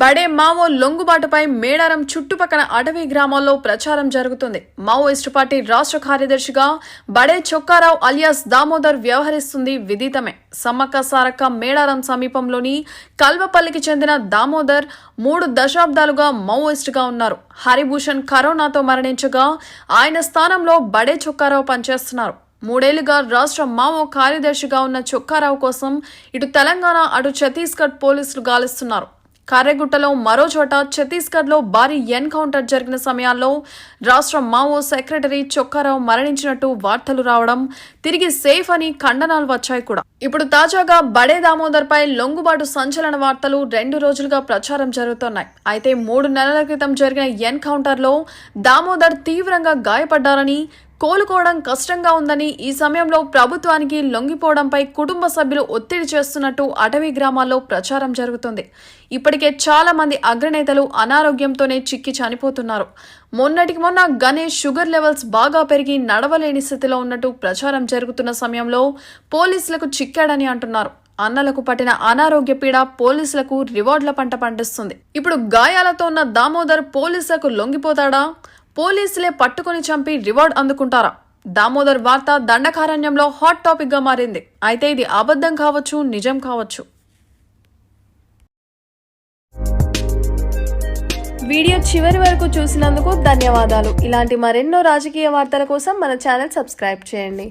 బడే మావో లొంగుబాటుపై మేడారం చుట్టుపక్కల అటవీ గ్రామాల్లో ప్రచారం జరుగుతుంది. మావోయిస్టు పార్టీ రాష్ట్ర కార్యదర్శిగా బడే చొక్కారావు అలియాస్ దామోదర్ వ్యవహరిస్తుంది విదితమే. సమ్మక్క సారక్క మేడారం సమీపంలోని కల్వపల్లికి చెందిన దామోదర్ మూడు దశాబ్దాలుగా మావోయిస్టుగా ఉన్నారు. హరిభూషణ్ కరోనాతో మరణించగా ఆయన స్థానంలో బడే చొక్కారావు పనిచేస్తున్నారు. మూడేళ్ళుగా రాష్ట్ర మావో కార్యదర్శిగా ఉన్న చొక్కారావు కోసం ఇటు తెలంగాణ అటు ఛత్తీస్గఢ్ పోలీసులు గాలిస్తున్నారు. కార్యగుట్టలో మరో చోట ఛత్తీస్గఢ్లో భారీ ఎన్కౌంటర్ జరిగిన సమయాల్లో రాష్ట్ర మావో సెక్రటరీ చొక్కారావు మరణించినట్టు వార్తలు రావడం తిరిగి సేఫ్ అని ఖండనాలు వచ్చాయి కూడా. ఇప్పుడు తాజాగా బడే దామోదర్పై లొంగుబాటు సంచలన వార్తలు రెండు రోజులుగా ప్రచారం జరుగుతున్నాయి. అయితే మూడు నెలల క్రితం జరిగిన ఎన్కౌంటర్లో దామోదర్ తీవ్రంగా గాయపడ్డారని కోలుకోవడం కష్టంగా ఉందని ఈ సమయంలో ప్రభుత్వానికి లొంగిపోవడంపై కుటుంబ సభ్యులు ఒత్తిడి చేస్తున్నట్టు అటవీ గ్రామాల్లో ప్రచారం జరుగుతుంది. ఇప్పటికే చాలా మంది అగ్రనేతలు అనారోగ్యంతోనే చిక్కి చనిపోతున్నారు. మొన్నటికి మొన్న గణేష్ షుగర్ లెవెల్స్ బాగా పెరిగి నడవలేని స్థితిలో ఉన్నట్టు ప్రచారం జరుగుతున్న సమయంలో పోలీసులకు చిక్కాడని అంటున్నారు. అన్నలకు పట్టిన అనారోగ్య పీడ పోలీసులకు రివార్డుల పంట పండిస్తుంది. ఇప్పుడు గాయాలతో ఉన్న దామోదర్ పోలీసులకు లొంగిపోతాడా? పోలీసులే పట్టుకుని చంపి రివార్డ్ అందుకుంటారా? దామోదర్ వార్త దండకారణ్యంలో హాట్ టాపిక్గా మారింది. అయితే ఇది అబద్ధం కావచ్చు నిజం కావచ్చు. వీడియో చివరి వరకు చూసినందుకు ధన్యవాదాలు. ఇలాంటి మరెన్నో రాజకీయ వార్తల కోసం మన ఛానల్ సబ్స్క్రైబ్ చేయండి.